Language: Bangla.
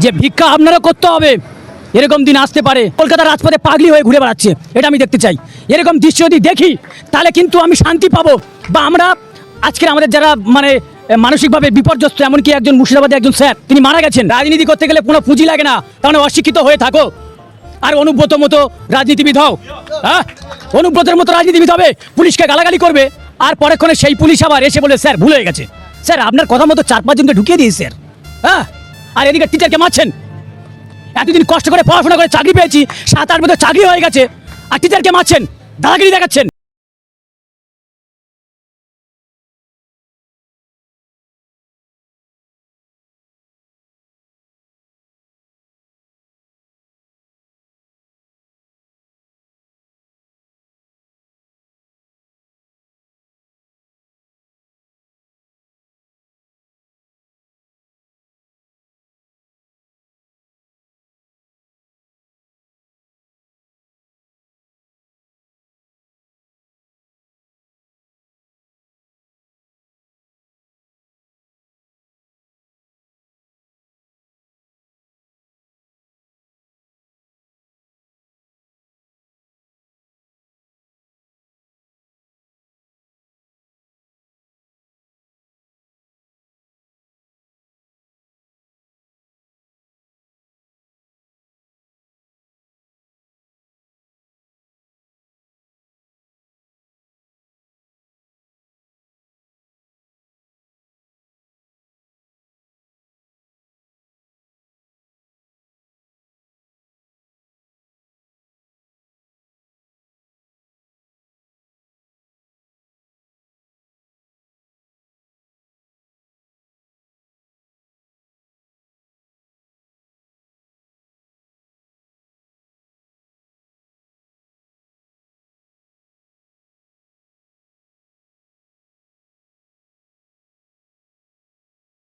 যে ভিক্ষা আপনারা করতে হবে। এরকম দিন আসতে পারে। কলকাতার রাজপথে পাগলি হয়ে ঘুরে বেড়াচ্ছে। এটা আমি দেখতে চাই। এরকম দৃশ্য যদি দেখি, তাহলে কিন্তু আমি শান্তি পাবো। বা আমরা আজকের আমাদের যারা মানে মানসিকভাবে বিপর্যস্ত, এমনকি একজন মুর্শিদাবাদে একজন স্যার, তিনি মারা গেছেন। রাজনীতি করতে গেলে কোনো পুঁজি লাগে না। তাহলে অশিক্ষিত হয়ে থাকো। আর অনুব্রত মতো রাজনীতিবিদ হও। হ্যাঁ? অনুব্রতের মতো রাজনীতিবিদ হবে। পুলিশকে গালাগালি করবে। আর পরেক্ষণে সেই পুলিশ আবার এসে বলে, স্যার, ভুলে গেছে। স্যার, আপনার কথা মতো চার পাঁচজনকে ঢুকিয়ে দিয়েছে, স্যার। হ্যাঁ? আর এদিকে টিচারকে মারছেন? এতদিন কষ্ট করে পড়াশোনা করে চাকরি পেয়েছি, সাত আট বছর চাকরি হয়ে গেছে। আর টিচারকে মারছেন? দাদাগিরি দেখাচ্ছেন?